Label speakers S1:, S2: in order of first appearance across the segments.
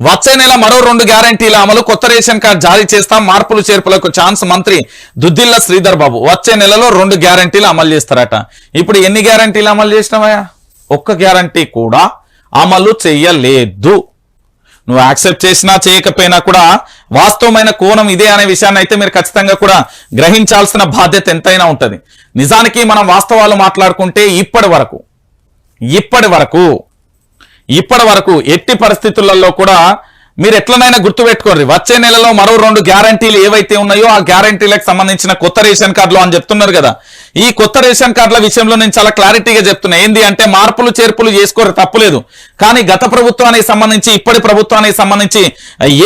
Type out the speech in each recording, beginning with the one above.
S1: వచ్చే నెల మరో రెండు గ్యారంటీల అమలు కొత్త రేషన్ కార్డు జారీ చేస్తాం మార్పులు చేర్పులకు ఛాన్స్ మంత్రి దుద్దిల్ల శ్రీధర్ బాబు. వచ్చే నెలలో రెండు గ్యారంటీలు అమలు చేస్తారట. ఇప్పుడు ఎన్ని గ్యారంటీలు అమలు చేసినావయ్యా? ఒక్క గ్యారంటీ కూడా అమలు చెయ్యలేదు. నువ్వు యాక్సెప్ట్ చేసినా చేయకపోయినా కూడా వాస్తవమైన కోణం ఇదే అనే విషయాన్ని అయితే మీరు ఖచ్చితంగా కూడా గ్రహించాల్సిన బాధ్యత ఎంతైనా ఉంటుంది. నిజానికి మనం వాస్తవాలు మాట్లాడుకుంటే ఇప్పటి వరకు ఇప్పటి వరకు ఇప్పటి వరకు ఎట్టి పరిస్థితులలో కూడా మీరు ఎట్లనైనా గుర్తుపెట్టుకోండి. వచ్చే నెలలో మరో రెండు గ్యారంటీలు ఏవైతే ఉన్నాయో ఆ గ్యారంటీలకు సంబంధించిన కొత్త రేషన్ కార్డులు అని చెప్తున్నారు కదా. ఈ కొత్త రేషన్ కార్డుల విషయంలో నేను చాలా క్లారిటీగా చెప్తున్నా. ఏంది అంటే మార్పులు చేర్పులు చేసుకోరు తప్పులేదు. కానీ గత ప్రభుత్వానికి సంబంధించి ఇప్పటి ప్రభుత్వానికి సంబంధించి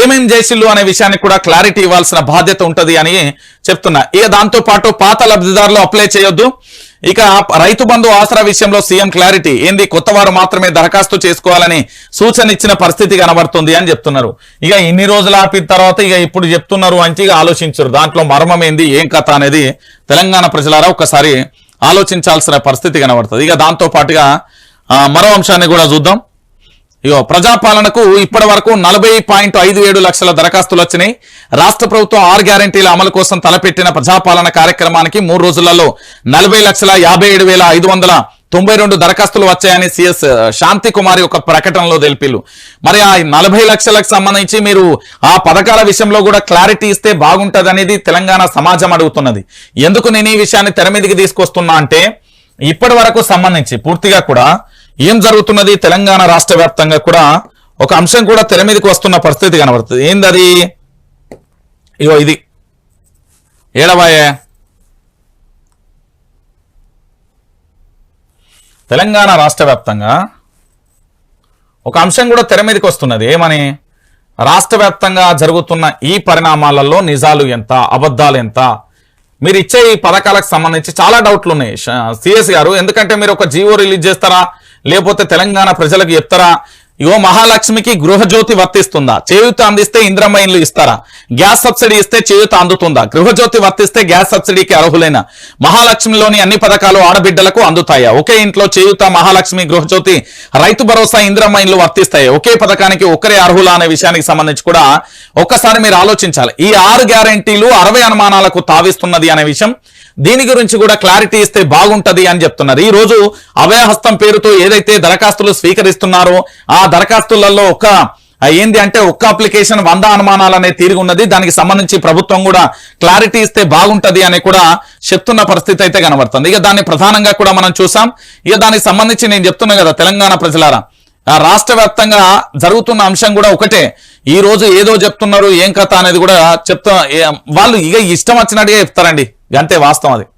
S1: ఏమేం చేసిల్లు అనే విషయానికి కూడా క్లారిటీ ఇవ్వాల్సిన బాధ్యత ఉంటుంది అని చెప్తున్నా. ఇక దాంతో పాటు పాత లబ్ధిదారులు అప్లై చేయొద్దు. ఇక రైతు బంధు ఆసరా విషయంలో సీఎం క్లారిటీ. ఏంది? కొత్త వారు మాత్రమే దరఖాస్తు చేసుకోవాలని సూచన ఇచ్చిన పరిస్థితి కనబడుతుంది అని చెప్తున్నారు. ఇక ఇన్ని రోజులు ఆపిన తర్వాత ఇక ఇప్పుడు చెప్తున్నారు అంటే ఇక ఆలోచించరు. దాంట్లో మర్మం ఏంది? ఏం కథ అనేది తెలంగాణ ప్రజలారా ఒకసారి ఆలోచించాల్సిన పరిస్థితి కనబడుతుంది. ఇక దాంతో పాటుగా మరో అంశాన్ని కూడా చూద్దాం. ఇగో ప్రజాపాలనకు ఇప్పటి వరకు నలభై పాయింట్ ఐదు ఏడు లక్షల దరఖాస్తులు వచ్చినాయి. రాష్ట్ర ప్రభుత్వం ఆరు గ్యారంటీల అమలు కోసం తలపెట్టిన ప్రజాపాలన కార్యక్రమానికి మూడు రోజులలో నలభై లక్షల యాభై ఏడు వేల ఐదు వందల తొంభై రెండు దరఖాస్తులు వచ్చాయని సిఎస్ శాంతి కుమారి ఒక ప్రకటనలో తెలిపిలు మరి ఆ నలభై లక్షలకు సంబంధించి మీరు ఆ పథకాల విషయంలో కూడా క్లారిటీ ఇస్తే బాగుంటది అనేది తెలంగాణ సమాజం అడుగుతున్నది. ఎందుకు నేను ఈ విషయాన్ని తెర మీదకి తీసుకొస్తున్నా అంటే ఇప్పటి వరకు సంబంధించి పూర్తిగా కూడా ఏం జరుగుతున్నది? తెలంగాణ రాష్ట్ర వ్యాప్తంగా కూడా ఒక అంశం కూడా తెర మీదకి వస్తున్న పరిస్థితి కనబడుతుంది. ఏందది? ఇగో ఇది. ఏడవాయే? తెలంగాణ రాష్ట్ర వ్యాప్తంగా ఒక అంశం కూడా తెర మీదకి వస్తున్నది. ఏమని? రాష్ట్ర వ్యాప్తంగా జరుగుతున్న ఈ పరిణామాలలో నిజాలు ఎంత? అబద్ధాలు ఎంత? మీరు ఇచ్చే ఈ పథకాలకు సంబంధించి చాలా డౌట్లు ఉన్నాయి సిఎస్ గారు ఎందుకంటే మీరు ఒక జీవో రిలీజ్ చేస్తారా? లేకపోతే తెలంగాణ ప్రజలకు చెప్తారా? ఇగో మహాలక్ష్మికి గృహజ్యోతి వర్తిస్తుందా? చేయూత అందిస్తే ఇంద్రమ్మ ఇండ్లు ఇస్తారా? గ్యాస్ సబ్సిడీ ఇస్తే చేయూత అందుతుందా? గృహజ్యోతి వర్తిస్తే గ్యాస్ సబ్సిడీకి అర్హులైన? మహాలక్ష్మిలోని అన్ని పథకాలు ఆడబిడ్డలకు అందుతాయా? ఒకే ఇంట్లో చేయూత మహాలక్ష్మి గృహజ్యోతి రైతు భరోసా ఇంద్రమ్మ ఇండ్లు వర్తిస్తాయి? ఒకే పథకానికి ఒకరే అర్హులా అనే విషయానికి సంబంధించి కూడా ఒక్కసారి మీరు ఆలోచించాలి. ఈ ఆరు గ్యారంటీలు అరవై అనుమానాలకు తావిస్తున్నది అనే విషయం దీని గురించి కూడా క్లారిటీ ఇస్తే బాగుంటది అని చెప్తున్నారు. ఈ రోజు అభయహస్తం పేరుతో ఏదైతే దరఖాస్తులు స్వీకరిస్తున్నారో ఆ దరఖాస్తులలో ఒక ఏంది అంటే ఒక్క అప్లికేషన్ వంద అనుమానాలు అనే తీరుగు ఉన్నది. దానికి సంబంధించి ప్రభుత్వం కూడా క్లారిటీ ఇస్తే బాగుంటది అని కూడా చెప్తున్న పరిస్థితి అయితే కనబడుతుంది. ఇక దాన్ని ప్రధానంగా కూడా మనం చూసాం. ఇక దానికి సంబంధించి నేను చెప్తున్నా కదా తెలంగాణ ప్రజలారా. రాష్ట్ర వ్యాప్తంగా జరుగుతున్న అంశం కూడా ఒకటే. ఈ రోజు ఏదో చెప్తున్నారు ఏం కథ అనేది కూడా చెప్తా వాళ్ళు ఇక ఇష్టం వచ్చినట్టుగా చెప్తారండి. అంతే వాస్తవం అది.